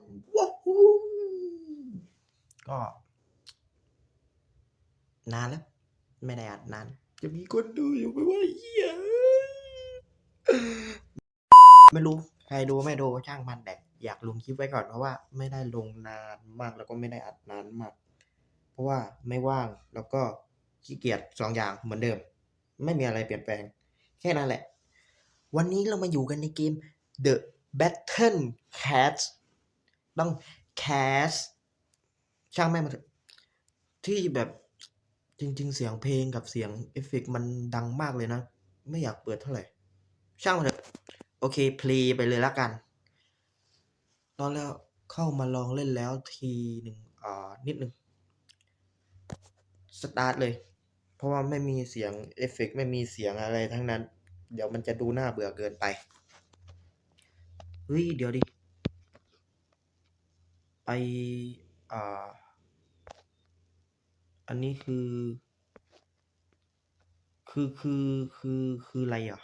นว้าวก็ นานแล้ว ไม่ได้อัดนาน จะมีคนดูอยู่ไหมว่าเหี้ยไม่รู้ ใครดูไม่ดูช่างมันแดกอยากลงคลิปไว้ก่อนเพราะว่า ไม่ได้ลงนานมากแล้วก็ไม่ได้อัดนานมาก เพราะว่าไม่ว่างแล้วก็ขี้เกียจสองอย่างเหมือนเดิม ไม่มีอะไรเปลี่ยนแปลง แค่นั้นแหละ วันนี้เรามาอยู่กันในเกม The Battle Cats ต้อง Cats ช่างแม่งมาที่แบบจริง ๆ เสียงเพลงกับเสียงเอฟเฟกต์มันดังมากเลยนะ ไม่อยากเปิดเท่าไหร่ ช่างมันเถอะโอเคเพลย์ไปเลยละกันตอนแล้วเข้ามาลองเล่นแล้วทีหนึ่งอ่านิดหนึ่งสตาร์ทเลย เพราะว่าไม่มีเสียงเอฟเฟกต์ไม่มีเสียงอะไรทั้งนั้น เดี๋ยวมันจะดูน่าเบื่อเกินไป เฮ้ย เดี๋ยวดิ ไปอ่า อันนี้คือ คือคือคือคืออะไรอะ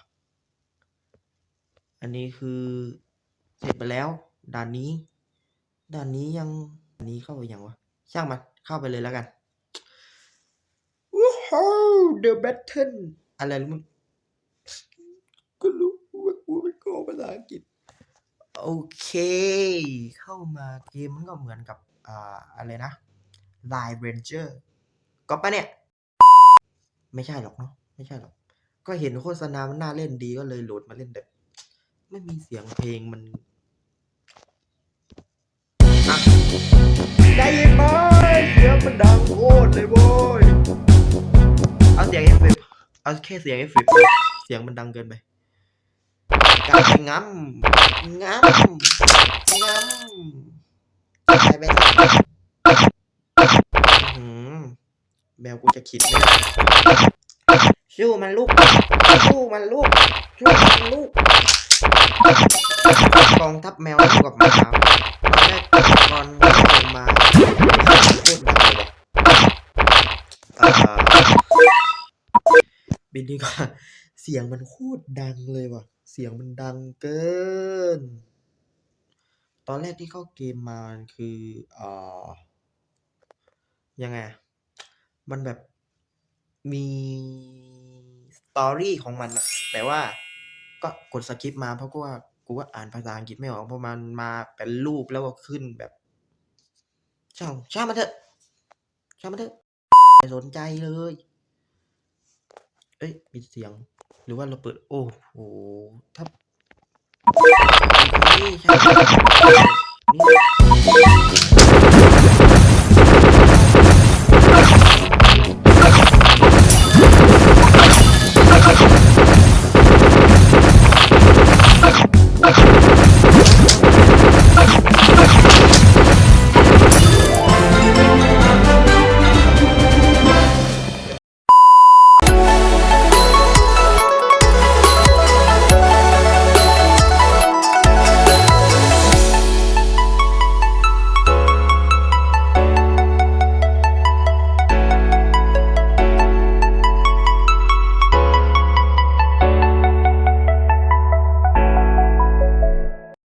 อันนี้คือเสร็จไปแล้วด่านนี้ด่านนี้ยังอันนี้เข้าไปยังวะช่างมันเข้าไปเลยแล้วกันว้าว The Battle อะไรรู้มึงก็รู้ว่ากูเป็นโกภาษาอังกฤษ โอเค เข้ามาเกมมันก็เหมือนกับอ่าอะไรนะ Line Ranger ก็ปะเนี่ย ไม่ใช่หรอกเนาะไม่ใช่หรอก ก็เห็นโฆษณามันน่าเล่นดีก็เลยโหลดมาเล่นแต่ไม่มีเสียงเพลงมันอะได้ยินไหมเสียงมันดังโคตรเลยโว้ยเอาเสียงเอฟเฟกเอาแค่เสียงเอฟเฟกเสียงมันดังเกินไป กายง้ำง้ำง้ำกลายเป็นอื้อหือแมวกูจะขิดไหมสู้มันลูกสู้มันลูกสู้มันลูกกองทัพแมวสู้กับหมาตอนแรกตอนที่ผมาโคตรดังเลยว่ะเอ่อ บินดีกว่า เสียงมันโคตรดังเลยว่ะ เสียงมันดังเกิน ตอนแรกที่เข้าเกมมาคือเอ่อยังไง มันแบบมีสตอรี่ของมันอะแต่ว่าก็กดสคริปต์มาเพราะว่ากูก็อ่านภาษาอังกฤษไม่ออกเพราะมันมาเป็นรูปแล้วก็ขึ้นแบบช่างช่างมันเถอะช่างมันเถอะไม่สนใจเลย อ้ย มีเสียง หรือว่าเราเปิด โอ้โหถ้านี่ใช่